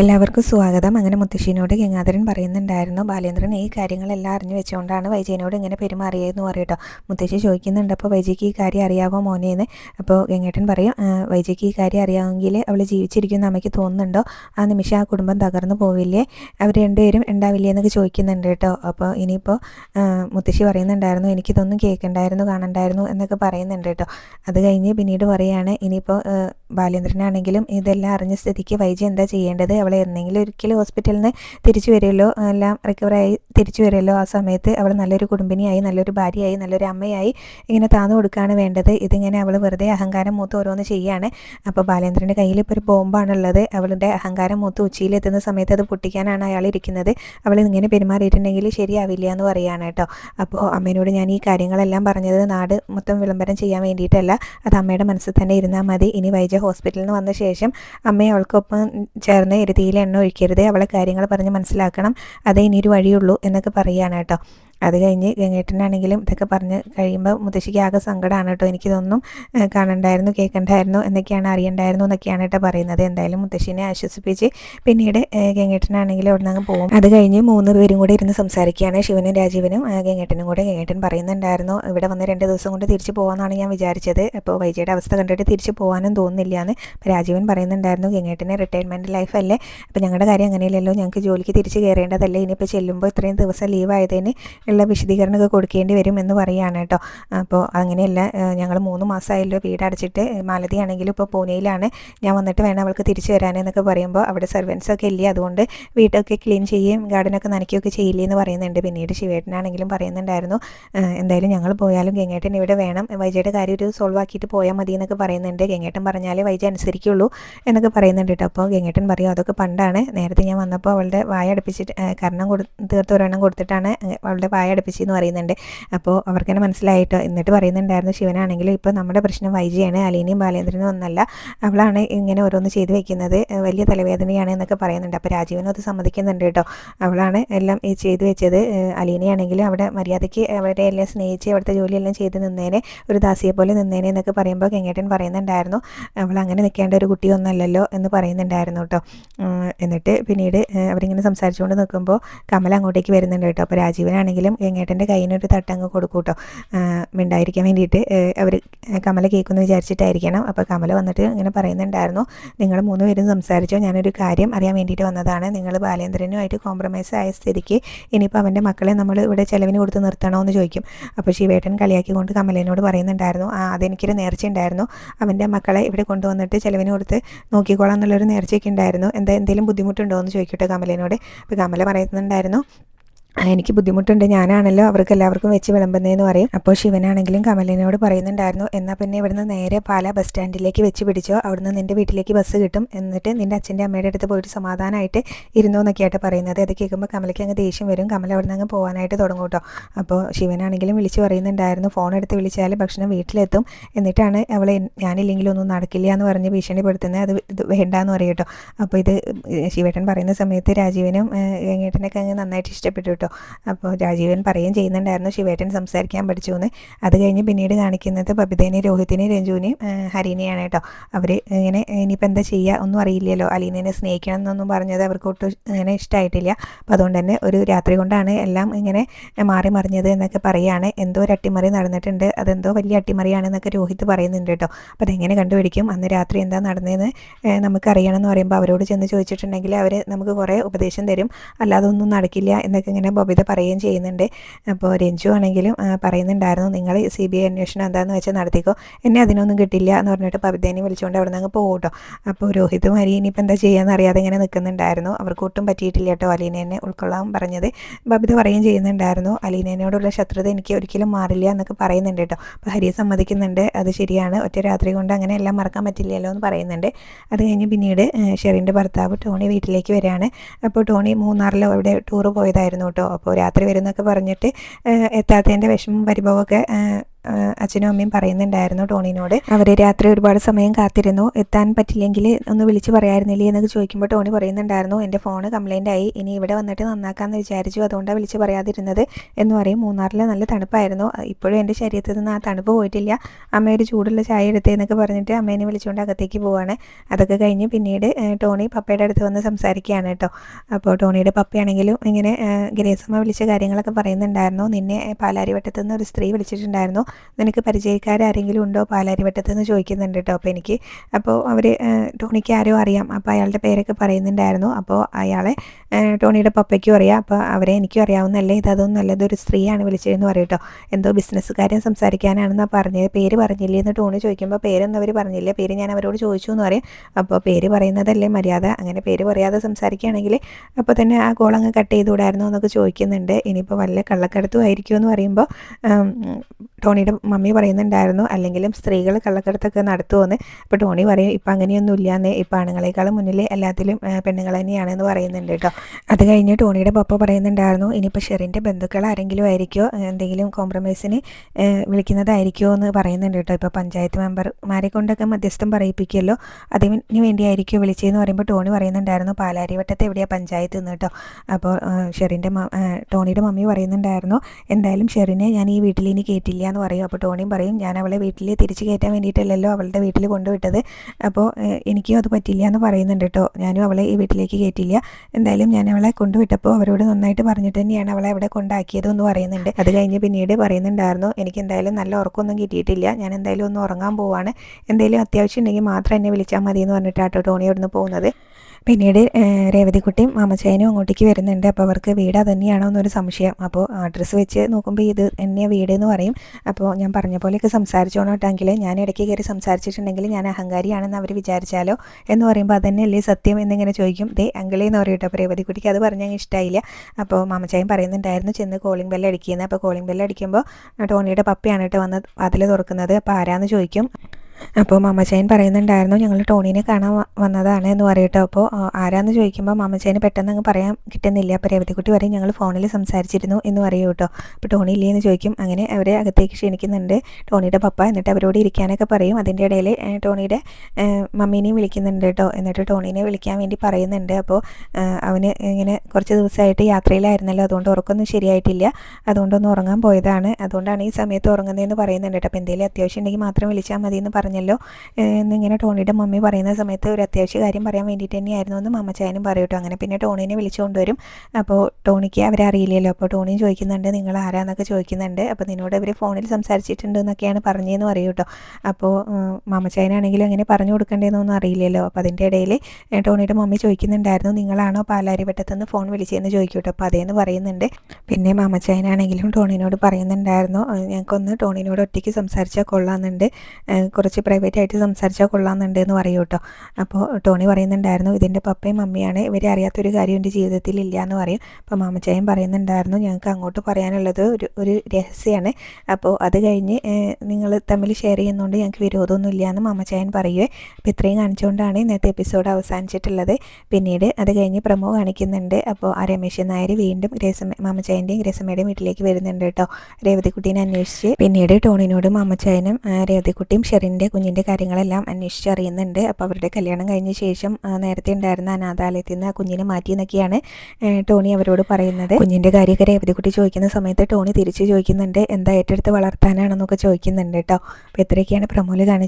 എല്ലാവർക്കും സ്വാഗതം. അങ്ങനെ മുത്തശ്ശീനോട് ഗംഗാധരൻ പറയുന്നുണ്ടായിരുന്നു ബാലേന്ദ്രൻ ഈ കാര്യങ്ങളെല്ലാം അറിഞ്ഞു വെച്ചുകൊണ്ടാണ് വൈജയനോട് ഇങ്ങനെ പെരുമാറിയതെന്ന് പറയട്ടോ. മുത്തശ്ശി ചോദിക്കുന്നുണ്ട് അപ്പോൾ വൈജയ്ക്ക് ഈ കാര്യം അറിയാവോ മോനേന്ന്? അപ്പോൾ ഗംഗേട്ടൻ പറയും വൈജയ്ക്ക് ഈ കാര്യം അറിയാമെങ്കിൽ അവൾ ജീവിച്ചിരിക്കുന്ന അമ്മയ്ക്ക് തോന്നുന്നുണ്ടോ? ആ നിമിഷം ആ കുടുംബം തകർന്നു പോവില്ലേ? അവർ രണ്ടുപേരും ഉണ്ടാവില്ലേ? എന്നൊക്കെ ചോദിക്കുന്നുണ്ട് കേട്ടോ. അപ്പോൾ ഇനിയിപ്പോൾ മുത്തശ്ശി പറയുന്നുണ്ടായിരുന്നു എനിക്കിതൊന്നും കേൾക്കണ്ടായിരുന്നു കാണണ്ടായിരുന്നു എന്നൊക്കെ പറയുന്നുണ്ട് കേട്ടോ. അത് കഴിഞ്ഞ് പിന്നീട് പറയുകയാണ് ഇനിയിപ്പോൾ ബാലേന്ദ്രനാണെങ്കിലും ഇതെല്ലാം അറിഞ്ഞ സ്ഥിതിക്ക് വൈജി എന്താ ചെയ്യേണ്ടത്? അവളെ എന്തെങ്കിലും ഒരിക്കലും ഹോസ്പിറ്റലിൽ നിന്ന് തിരിച്ചു വരുമല്ലോ എല്ലാം റിക്കവറായി തിരിച്ചു വരുമല്ലോ ആ സമയത്ത് അവൾ നല്ലൊരു കുടുംബിനിയായി നല്ലൊരു ഭാര്യയായി നല്ലൊരു അമ്മയായി ഇങ്ങനെ താന്നു കൊടുക്കുകയാണ് വേണ്ടത്. ഇതിങ്ങനെ അവൾ വെറുതെ അഹങ്കാരം മൂത്ത് ഓരോന്ന് ചെയ്യാണ്. അപ്പോൾ ബാലേന്ദ്രന്റെ കയ്യിൽ ഇപ്പോൾ ഒരു ബോംബാണുള്ളത്. അവളുടെ അഹങ്കാരം മൂത്ത് ഉച്ചയിലെത്തുന്ന സമയത്ത് അത് പൊട്ടിക്കാനാണ് അയാൾ ഇരിക്കുന്നത്. അവൾ ഇങ്ങനെ പെരുമാറിയിട്ടുണ്ടെങ്കിൽ ശരിയാവില്ല എന്ന് പറയുകയാണ് കേട്ടോ. അപ്പോൾ അമ്മേനോട് ഞാൻ ഈ കാര്യങ്ങളെല്ലാം പറഞ്ഞത് നാട് മൊത്തം വിളംബരം ചെയ്യാൻ വേണ്ടിയിട്ടല്ല. അത് അമ്മയുടെ മനസ്സിൽ തന്നെ ഇരുന്നാൽ മതി. ഇനി വൈജ ഹോസ്പിറ്റലിൽ നിന്ന് വന്ന ശേഷം അമ്മയെ അവൾക്കൊപ്പം ചേർന്ന് ഇരുതിയിൽ എണ്ണ ഒഴിക്കരുത്. അവളെ കാര്യങ്ങൾ പറഞ്ഞ് മനസ്സിലാക്കണം. അതേ ഇനിയൊരു വഴിയുള്ളൂ എന്നൊക്കെ പറയുകയാണ് കേട്ടോ. അത് കഴിഞ്ഞ് ഗംഗേട്ടനാണെങ്കിലും ഇതൊക്കെ പറഞ്ഞ് കഴിയുമ്പോൾ മുത്തശ്ശിക്ക് ആകെ സങ്കടമാണ് കേട്ടോ. എനിക്കിതൊന്നും കാണണ്ടായിരുന്നു കേൾക്കണ്ടായിരുന്നു എന്നൊക്കെയാണ് അറിയണ്ടായിരുന്നു എന്നൊക്കെയാണ് കേട്ടോ പറയുന്നത്. എന്തായാലും മുത്തശ്ശിനെ ആശ്വസിപ്പിച്ച് പിന്നീട് ഗംഗേട്ടനാണെങ്കിലും അവിടെ നിന്ന് പോകും. അത് കഴിഞ്ഞ് മൂന്ന് പേരും കൂടെ ഇരുന്ന് സംസാരിക്കുകയാണ് ശിവനും രാജീവനും. ഗംഗേട്ടനും കൂടെ ഗംഗേട്ടൻ പറയുന്നുണ്ടായിരുന്നു ഇവിടെ വന്ന് രണ്ട് ദിവസം കൊണ്ട് തിരിച്ചു പോകാമെന്നാണ് ഞാൻ വിചാരിച്ചത്. അപ്പോൾ വൈജയുടെ അവസ്ഥ കണ്ടിട്ട് തിരിച്ചു പോകാനും തോന്നുന്നില്ല എന്ന് രാജീവൻ പറയുന്നുണ്ടായിരുന്നു. ഗംഗേട്ടനെ റിട്ടയർമെന്റ് ലൈഫ് അല്ലേ? അപ്പോൾ ഞങ്ങളുടെ കാര്യം അങ്ങനെയല്ലല്ലോ. ഞങ്ങൾക്ക് ജോലിക്ക് തിരിച്ച് കയറേണ്ടതല്ലേ ഇനിയിപ്പോൾ ചെല്ലുമ്പോൾ ഇത്രയും ദിവസം ലീവ് ആയതിന് ഉള്ള വിശദീകരണമൊക്കെ കൊടുക്കേണ്ടി വരും എന്ന് പറയുകയാണ് കേട്ടോ. അപ്പോൾ അങ്ങനെയല്ല ഞങ്ങൾ മൂന്ന് മാസമായല്ലോ വീട് അടച്ചിട്ട്. മാലതി ആണെങ്കിലും ഇപ്പോൾ പൂനെയിലാണ്. ഞാൻ വന്നിട്ട് വേണം അവൾക്ക് തിരിച്ചു വരാനെന്നൊക്കെ പറയുമ്പോൾ അവിടെ സർവൻസൊക്കെ ഇല്ലേ? അതുകൊണ്ട് വീട്ടൊക്കെ ക്ലീൻ ചെയ്യുകയും ഗാർഡനൊക്കെ നനയ്ക്കുകയൊക്കെ ചെയ്യില്ലേ എന്ന് പറയുന്നുണ്ട്. പിന്നീട് ശിവേട്ടനാണെങ്കിലും പറയുന്നുണ്ടായിരുന്നു. എന്തായാലും ഞങ്ങൾ പോയാലും ഗംഗേട്ടൻ ഇവിടെ വേണം. വൈജയുടെ കാര്യം ഒരു സോൾവ് ആക്കിയിട്ട് പോയാൽ മതി എന്നൊക്കെ പറയുന്നുണ്ട്. ഗംഗേട്ടൻ പറഞ്ഞാലേ വൈജ അനുസരിക്കുള്ളൂ എന്നൊക്കെ പറയുന്നുണ്ട് കേട്ടോ. അപ്പോൾ ഗംഗേട്ടൻ പറയും അതൊക്കെ പണ്ടാണ്. നേരത്തെ ഞാൻ വന്നപ്പോൾ അവളുടെ വായ അടുപ്പിച്ചിട്ട് കരണം കൊടു തീർത്ത് ഒരെണ്ണം കൊടുത്തിട്ടാണ് അവളുടെ വായ അടുപ്പിച്ചെന്ന് പറയുന്നുണ്ട്. അപ്പോൾ അവർക്ക് തന്നെ മനസ്സിലായിട്ട് എന്നിട്ട് പറയുന്നുണ്ടായിരുന്നു ശിവനാണെങ്കിൽ ഇപ്പോൾ നമ്മുടെ പ്രശ്നം വൈജിയാണ് അലീനയും ബാലേന്ദ്രനും ഒന്നല്ല. അവളാണ് ഇങ്ങനെ ഓരോന്ന് ചെയ്തു വെക്കുന്നത്. വലിയ തലവേദനയാണ് എന്നൊക്കെ പറയുന്നുണ്ട്. അപ്പോൾ രാജീവനും അത് സമ്മതിക്കുന്നുണ്ട് കേട്ടോ. അവളാണ് എല്ലാം ഈ ചെയ്തു വെച്ചത്. അലീനയാണെങ്കിലും അവിടെ മര്യാദയ്ക്ക് അവരെ എല്ലാം സ്നേഹിച്ച് അവിടുത്തെ ജോലിയെല്ലാം ചെയ്ത് നിന്നേനെ ഒരു ദാസിയെ പോലെ നിന്നേനെ എന്നൊക്കെ പറയുമ്പോൾ കെങ്ങേട്ടൻ പറയുന്നുണ്ടായിരുന്നു. അവൾ അങ്ങനെ നിൽക്കേണ്ട ഒരു കുട്ടിയൊന്നല്ലല്ലോ എന്ന് പറയുന്നുണ്ടായിരുന്നു കേട്ടോ. എന്നിട്ട് പിന്നീട് അവരിങ്ങനെ സംസാരിച്ചുകൊണ്ട് നിൽക്കുമ്പോൾ കമൽ അങ്ങോട്ടേക്ക് വരുന്നുണ്ട് കേട്ടോ. അപ്പോൾ രാജീവനാണെങ്കിലും ഗംഗേട്ടന്റെ കയ്യിനൊരു തട്ടങ്ങ് കൊടുക്കൂട്ടോ. കേട്ടോ മിണ്ടായിരിക്കാൻ വേണ്ടിയിട്ട് അവർ കമല കേൾക്കുമെന്ന് വിചാരിച്ചിട്ടായിരിക്കണം. അപ്പോൾ കമല വന്നിട്ട് ഇങ്ങനെ പറയുന്നുണ്ടായിരുന്നു നിങ്ങൾ മൂന്ന് പേരും സംസാരിച്ചോ ഞാനൊരു കാര്യം അറിയാൻ വേണ്ടിയിട്ട് വന്നതാണ്. നിങ്ങൾ ബാലേന്ദ്രനുമായിട്ട് കോംപ്രമൈസ് ആയ സ്ഥിതിക്ക് ഇനിയിപ്പോൾ അവന്റെ മക്കളെ നമ്മൾ ഇവിടെ ചിലവിന് കൊടുത്ത് നിർത്തണോ എന്ന് ചോദിക്കും. അപ്പോൾ ശിവേട്ടൻ കളിയാക്കിക്കൊണ്ട് കമലേനോട് പറയുന്നുണ്ടായിരുന്നു ആ അതെനിക്കൊരു നേർച്ച ഉണ്ടായിരുന്നു. അവന്റെ മക്കളെ ഇവിടെ കൊണ്ടുവന്നിട്ട് ചിലവിന് കൊടുത്ത് നോക്കിക്കോളാം എന്നുള്ളൊരു നേർച്ചയൊക്കെ ഉണ്ടായിരുന്നു. എന്താ എന്തെങ്കിലും ബുദ്ധിമുട്ടുണ്ടോ എന്ന് ചോദിക്കട്ടെ കമലേനോട്. അപ്പോൾ കമല പറയുന്നുണ്ടായിരുന്നു എനിക്ക് ബുദ്ധിമുട്ടുണ്ട്. ഞാനാണല്ലോ അവർക്ക് എല്ലാവർക്കും വെച്ച് വിളമ്പുന്നതെന്ന് പറയും. അപ്പോൾ ശിവനാണെങ്കിലും കമലിനോട് പറയുന്നുണ്ടായിരുന്നു. എന്നാൽ പിന്നെ ഇവിടുന്ന് നേരെ പാല ബസ് സ്റ്റാൻഡിലേക്ക് വെച്ച് പിടിച്ചോ. അവിടുന്ന് നിന്റെ വീട്ടിലേക്ക് ബസ് കിട്ടും. എന്നിട്ട് നിന്റെ അച്ഛന്റെ അമ്മയുടെ അടുത്ത് പോയിട്ട് സമാധാനമായിട്ട് ഇരുന്നു എന്നൊക്കെയായിട്ട് പറയുന്നത്. അത് കേൾക്കുമ്പോൾ കമലയ്ക്ക് അങ്ങ് ദേഷ്യം വരും. കമല അവിടുന്ന് അങ്ങ് പോകാനായിട്ട് തുടങ്ങും കേട്ടോ. അപ്പോൾ ശിവനാണെങ്കിലും വിളിച്ച് പറയുന്നുണ്ടായിരുന്നു. ഫോൺ എടുത്ത് വിളിച്ചാൽ ഭക്ഷണം വീട്ടിലെത്തും. എന്നിട്ടാണ് അവളെ ഞാനില്ലെങ്കിലും ഒന്നും നടക്കില്ല എന്ന് പറഞ്ഞ് ഭീഷണിപ്പെടുത്തുന്നത്. അത് ഇത് വേണ്ടാന്ന് പറയും കേട്ടോ. അപ്പോൾ ഇത് ശിവേട്ടൻ പറയുന്ന സമയത്ത് രാജീവനും ഗംഗേട്ടനൊക്കെ അങ്ങ് നന്നായിട്ട് ഇഷ്ടപ്പെട്ടു കേട്ടോ. അപ്പോൾ രാജീവൻ പറയുകയും ചെയ്യുന്നുണ്ടായിരുന്നു ശിവേട്ടൻ സംസാരിക്കാൻ പഠിച്ചു എന്ന് അത് കഴിഞ്ഞ് പിന്നീട് കാണിക്കുന്നത് ബബിതേനെ രോഹിത്തിനെ രഞ്ജുവിനെയും ഹരീനെയാണ് കേട്ടോ. അവർ ഇങ്ങനെ ഇനിയിപ്പോൾ എന്താ ചെയ്യുക ഒന്നും അറിയില്ലല്ലോ. അലീനെ സ്നേഹിക്കണം എന്നൊന്നും പറഞ്ഞത് അവർക്ക് ഒട്ടും ഇങ്ങനെ ഇഷ്ടമായിട്ടില്ല അപ്പോൾ അതുകൊണ്ട് തന്നെ ഒരു രാത്രി കൊണ്ടാണ് എല്ലാം ഇങ്ങനെ മാറി മറിഞ്ഞത് എന്നൊക്കെ പറയുകയാണ് എന്തോ ഒരു അട്ടിമറി നടന്നിട്ടുണ്ട്. അതെന്തോ വലിയ അട്ടിമറിയാണെന്നൊക്കെ രോഹിത് പറയുന്നുണ്ട് കേട്ടോ. അപ്പോൾ അതെങ്ങനെ കണ്ടുപിടിക്കും? അന്ന് രാത്രി എന്താ നടന്നതെന്ന് നമുക്കറിയണമെന്ന് പറയുമ്പോൾ അവരോട് ചെന്ന് ചോദിച്ചിട്ടുണ്ടെങ്കിൽ അവർ നമുക്ക് കുറേ ഉപദേശം തരും. അല്ലാതെ ഒന്നും നടക്കില്ല എന്നൊക്കെ ഇങ്ങനെ ബബിത പറയുകയും ചെയ്യുന്നുണ്ട്. അപ്പോൾ രഞ്ജു ആണെങ്കിലും പറയുന്നുണ്ടായിരുന്നു നിങ്ങൾ സി ബി ഐ അന്വേഷണം എന്താണെന്ന് വെച്ചാൽ നടത്തിക്കോ. എന്നെ അതിനൊന്നും കിട്ടില്ല എന്ന് പറഞ്ഞിട്ട് ബബിതേനെ വിളിച്ചുകൊണ്ട് അവിടെ നിന്ന് പോകും കേട്ടോ അപ്പോൾ രോഹിത് മരി ഇനിയിപ്പോൾ എന്താ ചെയ്യാന്ന് അറിയാതെ ഇങ്ങനെ നിൽക്കുന്നുണ്ടായിരുന്നു അവർക്ക് ഒട്ടും പറ്റിയിട്ടില്ല കേട്ടോ അലീനേനെ ഉൾക്കൊള്ളാൻ പറഞ്ഞത്. ബബിത പറയുകയും ചെയ്യുന്നുണ്ടായിരുന്നു അലീനേനോടുള്ള ശത്രുത എനിക്ക് ഒരിക്കലും മാറില്ല എന്നൊക്കെ പറയുന്നുണ്ട് കേട്ടോ. അപ്പോൾ ഹരിയെ സമ്മതിക്കുന്നുണ്ട് അത് ശരിയാണ്. ഒറ്റ രാത്രി കൊണ്ട് അങ്ങനെ എല്ലാം മറക്കാൻ പറ്റില്ലല്ലോ എന്ന് പറയുന്നുണ്ട്. അത് കഴിഞ്ഞ് പിന്നീട് ഷെറിന്റെ ഭർത്താവ് ടോണി വീട്ടിലേക്ക് വരികയാണ്. അപ്പോൾ ടോണി മൂന്നാറിലോ അവിടെ ടൂറ് പോയതായിരുന്നു കേട്ടോ. അപ്പോൾ രാത്രി വരുന്നൊക്കെ പറഞ്ഞിട്ട് എത്താത്തതിന്റെ വിഷമം പരിഭവമൊക്കെ അച്ഛനും അമ്മയും പറയുന്നുണ്ടായിരുന്നു ടോണിനോട്. അവർ രാത്രി ഒരുപാട് സമയം കാത്തിരുന്നു. എത്താൻ പറ്റില്ലെങ്കിൽ ഒന്ന് വിളിച്ച് പറയായിരുന്നില്ലേ എന്നൊക്കെ ചോദിക്കുമ്പോൾ ടോണി പറയുന്നുണ്ടായിരുന്നു എന്റെ ഫോൺ കംപ്ലൈന്റ് ആയി. ഇനി ഇവിടെ വന്നിട്ട് നന്നാക്കാമെന്ന് വിചാരിച്ചു. അതുകൊണ്ടാണ് വിളിച്ച് പറയാതിരുന്നത്. എന്ന് പറയും. മൂന്നാറിൽ നല്ല തണുപ്പായിരുന്നു. ഇപ്പോഴും എന്റെ ശരീരത്തിൽ നിന്ന് ആ തണുപ്പ് പോയിട്ടില്ല. അമ്മ ഒരു ചൂടുള്ള ചായ എടുത്തേന്നൊക്കെ പറഞ്ഞിട്ട് അമ്മേനെ വിളിച്ചുകൊണ്ട് അകത്തേക്ക് പോവാണ്. അതൊക്കെ കഴിഞ്ഞ് പിന്നീട് ടോണി പപ്പയുടെ അടുത്ത് വന്ന് സംസാരിക്കുകയാണ് കേട്ടോ. അപ്പോൾ ടോണിയുടെ പപ്പയാണെങ്കിലും ഇങ്ങനെ ഗ്രേസമ്മ വിളിച്ച കാര്യങ്ങളൊക്കെ പറയുന്നുണ്ടായിരുന്നു. നിന്നെ പാലാരിവട്ടത്തു നിന്ന് ഒരു സ്ത്രീ വിളിച്ചിട്ടുണ്ടായിരുന്നു. നിനക്ക് പരിചയക്കാരെങ്കിലും ഉണ്ടോ? പാലാരിവട്ടത്ത് എന്ന് ചോദിക്കുന്നുണ്ട് കേട്ടോ. അപ്പോൾ എനിക്ക് അപ്പോൾ അവർ ടോണിക്ക് ആരോ അറിയാം. അപ്പോൾ അയാളുടെ പേരൊക്കെ പറയുന്നുണ്ടായിരുന്നു. അപ്പോൾ അയാളെ ടോണിയുടെ പപ്പയ്ക്കും അറിയാം. അപ്പോൾ അവരെ എനിക്കും അറിയാവുന്നല്ലേ ഇത് അതൊന്നും നല്ലതൊരു സ്ത്രീയാണ് വിളിച്ചതെന്ന് പറയും കേട്ടോ. എന്തോ ബിസിനസ്സുകാരൻ സംസാരിക്കാനാണെന്നാണ് പറഞ്ഞത്. പേര് പറഞ്ഞില്ലേ എന്ന് ടോണി ചോദിക്കുമ്പോൾ പേരൊന്നും അവർ പറഞ്ഞില്ല. പേര് ഞാൻ അവരോട് ചോദിച്ചു എന്ന് പറയും. അപ്പോൾ പേര് പറയുന്നതല്ലേ മര്യാദ? അങ്ങനെ പേര് പറയാതെ സംസാരിക്കുകയാണെങ്കിൽ അപ്പോൾ തന്നെ ആ കോൾ അങ്ങ് കട്ട് ചെയ്തുകൂടായിരുന്നു എന്നൊക്കെ ചോദിക്കുന്നുണ്ട്. ഇനിയിപ്പോൾ വല്ല കള്ളക്കടത്തും ആയിരിക്കുമെന്ന് പറയുമ്പോൾ ടോണിയുടെ മമ്മി പറയുന്നുണ്ടായിരുന്നു. അല്ലെങ്കിലും സ്ത്രീകൾ കള്ളക്കടത്തൊക്കെ നടത്തുമെന്ന് അപ്പോൾ ടോണി പറയും ഇപ്പം അങ്ങനെയൊന്നും ഇല്ലാന്ന് ഇപ്പം ആണുങ്ങളെക്കാളും മുന്നിലെ എല്ലാത്തിലും പെണ്ണുങ്ങൾ തന്നെയാണെന്ന് പറയുന്നുണ്ട് കേട്ടോ അത് കഴിഞ്ഞ് ടോണിയുടെ പപ്പ പറയുന്നുണ്ടായിരുന്നു ഇനിയിപ്പോൾ ഷെറിന്റെ ബന്ധുക്കൾ ആരെങ്കിലും ആയിരിക്കുമോ എന്തെങ്കിലും കോംപ്രമൈസിന് വിളിക്കുന്നതായിരിക്കുമോ എന്ന് പറയുന്നുണ്ട് കേട്ടോ ഇപ്പോൾ പഞ്ചായത്ത് മെമ്പർമാരെ കൊണ്ടൊക്കെ മധ്യസ്ഥം പറയിപ്പിക്കുമല്ലോ അതിന് വേണ്ടിയായിരിക്കും വിളിച്ചതെന്ന് പറയുമ്പോൾ ടോണി പറയുന്നുണ്ടായിരുന്നു പാലാരിവട്ടത്തെ എവിടെയാണ് പഞ്ചായത്ത് നിന്ന് കേട്ടോ അപ്പോൾ ഷെറിന്റെ ടോണിയുടെ മമ്മി പറയുന്നുണ്ടായിരുന്നു എന്തായാലും ഷെറിനെ ഞാൻ ഈ വീട്ടിൽ ഇനി കയറ്റില്ല എന്ന് പറയും. അപ്പോൾ ടോണിയും പറയും ഞാൻ അവളെ വീട്ടിൽ തിരിച്ച് കയറ്റാൻ വേണ്ടിയിട്ടല്ലല്ലോ അവളുടെ വീട്ടിൽ കൊണ്ടുവിട്ടത്. അപ്പോൾ എനിക്കും അത് പറ്റില്ല എന്ന് പറയുന്നുണ്ട് കേട്ടോ. ഞാനും അവളെ ഈ വീട്ടിലേക്ക് കയറ്റില്ല. എന്തായാലും ഞാൻ അവളെ കൊണ്ടുവിട്ടപ്പോൾ അവരോട് നന്നായിട്ട് പറഞ്ഞിട്ട് തന്നെയാണ് അവളെ അവിടെ കൊണ്ടാക്കിയത് എന്ന് പറയുന്നുണ്ട്. അത് കഴിഞ്ഞ് പിന്നീട് പറയുന്നുണ്ടായിരുന്നു എനിക്ക് എന്തായാലും നല്ല ഉറക്കമൊന്നും കിട്ടിയിട്ടില്ല. ഞാൻ എന്തായാലും ഒന്ന് ഉറങ്ങാൻ പോവാണ്. എന്തെങ്കിലും അത്യാവശ്യം ഉണ്ടെങ്കിൽ മാത്രം എന്നെ വിളിച്ചാൽ മതി എന്ന് പറഞ്ഞിട്ടാട്ടോ ടോണി അവിടുന്ന് പോകുന്നത്. പിന്നീട് രേവതിക്കുട്ടിയും മാമച്ചായനും അങ്ങോട്ടേക്ക് വരുന്നുണ്ട്. അപ്പോൾ അവർക്ക് വീട് തന്നെയാണോ എന്നൊരു സംശയം. അപ്പോൾ അഡ്രസ്സ് വെച്ച് നോക്കുമ്പോൾ ഇത് എന്നെ വീട് എന്ന് പറയും. അപ്പോൾ ഞാൻ പറഞ്ഞ പോലെയൊക്കെ സംസാരിച്ചോണോട്ടെങ്കിൽ ഞാൻ ഇടയ്ക്ക് കയറി സംസാരിച്ചിട്ടുണ്ടെങ്കിൽ ഞാൻ അഹങ്കാരിയാണെന്ന് അവർ വിചാരിച്ചാലോ എന്ന് പറയുമ്പോൾ അതന്നെയല്ലേ സത്യം എന്നിങ്ങനെ ചോദിക്കും. ദേ അങ്കിളേ എന്ന് പറയും അപ്പോൾ രേവതിക്കുട്ടിക്ക് അത് പറഞ്ഞാൽ ഇഷ്ടമായില്ല അപ്പോൾ മാമച്ചായൻ പറയുന്നുണ്ടായിരുന്നു ചെന്ന് കോളിംഗ് ബെല്ല് അടിക്കുന്നത് അപ്പോൾ കോളിംഗ് ബെല്ല് അടിക്കുമ്പോൾ ടോണിയുടെ പപ്പയാണ് കേട്ടോ വന്ന് അതിൽ തുറക്കുന്നത്. അപ്പോൾ ആരാന്ന് ചോദിക്കും. അപ്പോൾ മാമച്ചയൻ പറയുന്നുണ്ടായിരുന്നു ഞങ്ങൾ ടോണിനെ കാണാൻ വന്നതാണ് എന്ന് പറയട്ടോ. അപ്പോൾ ആരാന്ന് ചോദിക്കുമ്പോൾ മാമച്ചയന് പെട്ടെന്ന് അങ്ങ് പറയാൻ കിട്ടുന്നില്ല. അപ്പോൾ രേവതിക്കുട്ടി പറയും ഞങ്ങൾ ഫോണിൽ സംസാരിച്ചിരുന്നു എന്ന് പറയൂ കേട്ടോ. അപ്പോൾ ടോണി ഇല്ലേ എന്ന് ചോദിക്കും. അങ്ങനെ അവരെ അകത്തേക്ക് ക്ഷണിക്കുന്നുണ്ട്. ടോണിയുടെ പപ്പ എന്നിട്ട് അവരോട് ഇരിക്കാനൊക്കെ പറയും. അതിന്റെ ഇടയിൽ ടോണിയുടെ മമ്മീനെയും വിളിക്കുന്നുണ്ട് കേട്ടോ. എന്നിട്ട് ടോണിനെ വിളിക്കാൻ വേണ്ടി പറയുന്നുണ്ട്. അപ്പോൾ അവന് ഇങ്ങനെ കുറച്ച് ദിവസമായിട്ട് യാത്രയിലായിരുന്നല്ലോ. അതുകൊണ്ട് ഉറക്കൊന്നും ശരിയായിട്ടില്ല. അതുകൊണ്ടൊന്ന് ഉറങ്ങാൻ പോയതാണ്. അതുകൊണ്ടാണ് ഈ സമയത്ത് ഉറങ്ങുന്നതെന്ന് പറയുന്നുണ്ട് കേട്ടോ. അപ്പോൾ എന്തെങ്കിലും അത്യാവശ്യം ഉണ്ടെങ്കിൽ മാത്രം വിളിച്ചാൽ മതി എന്ന് പറഞ്ഞല്ലോ. എന്നിങ്ങനെ ടോണിയുടെ മമ്മി പറയുന്ന സമയത്ത് ഒരു അത്യാവശ്യ കാര്യം പറയാൻ വേണ്ടിയിട്ട് തന്നെയായിരുന്നു എന്ന് മമ്മച്ചായനും പറയൂട്ടോ അങ്ങനെ പിന്നെ ടോണിനെ വിളിച്ചുകൊണ്ടുവരും അപ്പോൾ ടോണിക്ക് അവരെ അറിയില്ലല്ലോ അപ്പോൾ ടോണിയും ചോദിക്കുന്നുണ്ട് നിങ്ങൾ ആരാന്നൊക്കെ ചോദിക്കുന്നുണ്ട്. അപ്പോൾ നിന്നോട് ഇവർ ഫോണിൽ സംസാരിച്ചിട്ടുണ്ട് എന്നൊക്കെയാണ് പറഞ്ഞതെന്ന് പറയൂ കേട്ടോ. അപ്പോൾ മമ്മച്ചായനാണെങ്കിലും അങ്ങനെ പറഞ്ഞു കൊടുക്കേണ്ടതെന്നൊന്നും അറിയില്ലല്ലോ. അപ്പോൾ അതിന്റെ ഇടയിൽ ടോണിയുടെ മമ്മി ചോദിക്കുന്നുണ്ടായിരുന്നു നിങ്ങളാണോ പാലാരിവട്ടത്തുനിന്ന് ഫോൺ വിളിച്ചതെന്ന് ചോദിക്കൂട്ടോ അപ്പോൾ അതേന്ന് പറയുന്നുണ്ട്. പിന്നെ മാമച്ചായനാണെങ്കിലും ടോണിനോട് പറയുന്നുണ്ടായിരുന്നു ഞങ്ങൾക്കൊന്ന് ടോണിനോട് ഒറ്റയ്ക്ക് സംസാരിച്ചാൽ കൊള്ളാമെന്നുണ്ട്. കുറച്ച് പ്രൈവറ്റ് ആയിട്ട് സംസാരിച്ചാൽ കൊള്ളാമെന്നുണ്ട് എന്ന് പറയൂ കേട്ടോ. അപ്പോൾ ടോണി പറയുന്നുണ്ടായിരുന്നു ഇതിന്റെ പപ്പയും മമ്മിയാണ് ഇവരെ അറിയാത്തൊരു കാര്യം എന്റെ ജീവിതത്തിൽ ഇല്ല എന്ന് പറയും. അപ്പോൾ മാമച്ചായൻ പറയുന്നുണ്ടായിരുന്നു ഞങ്ങൾക്ക് അങ്ങോട്ട് പറയാനുള്ളത് ഒരു ഒരു രഹസ്യമാണ് അപ്പോൾ അത് കഴിഞ്ഞ് നിങ്ങൾ തമ്മിൽ ഷെയർ ചെയ്യുന്നതുകൊണ്ട് ഞങ്ങൾക്ക് വിരോധമൊന്നും ഇല്ല എന്ന് മാമച്ചായൻ പറയുവേ. അപ്പോൾ ഇത്രയും കാണിച്ചുകൊണ്ടാണ് ഇന്നത്തെ എപ്പിസോഡ് അവസാനിച്ചിട്ടുള്ളത്. പിന്നീട് അത് കഴിഞ്ഞ് പ്രമോ കാണിക്കുന്നുണ്ട്. അപ്പോൾ ആ രമേശൻ നായർ വീണ്ടും ഗ്രേസമ്മ മാമച്ചായന്റെയും ഗ്രേസമ്മയുടെയും വീട്ടിലേക്ക് വരുന്നുണ്ട് കേട്ടോ. രേവതിക്കുട്ടീനെ അന്വേഷിച്ച്. പിന്നീട് ടോണിനോട് മാമച്ചായനും രേവതിക്കുട്ടിയും ഷെറിന്റെ കുഞ്ഞിന്റെ കാര്യങ്ങളെല്ലാം അന്വേഷിച്ചറിയുന്നുണ്ട് അപ്പോൾ അവരുടെ കല്യാണം കഴിഞ്ഞ ശേഷം നേരത്തെ ഉണ്ടായിരുന്ന അനാഥാലയത്തിൽ നിന്ന് ആ കുഞ്ഞിനെ മാറ്റിയെന്നൊക്കെയാണ് ടോണി അവരോട് പറയുന്നത്. കുഞ്ഞിന്റെ കാര്യമൊക്കെ രേവതിക്കുട്ടി ചോദിക്കുന്ന സമയത്ത് ടോണി തിരിച്ച് ചോദിക്കുന്നുണ്ട് എന്താ ഏറ്റെടുത്ത് വളർത്താനാണെന്നൊക്കെ ചോദിക്കുന്നുണ്ട് കേട്ടോ. അപ്പോൾ ഇത്രയൊക്കെയാണ് പ്രമോൽ കാണിച്ചത്.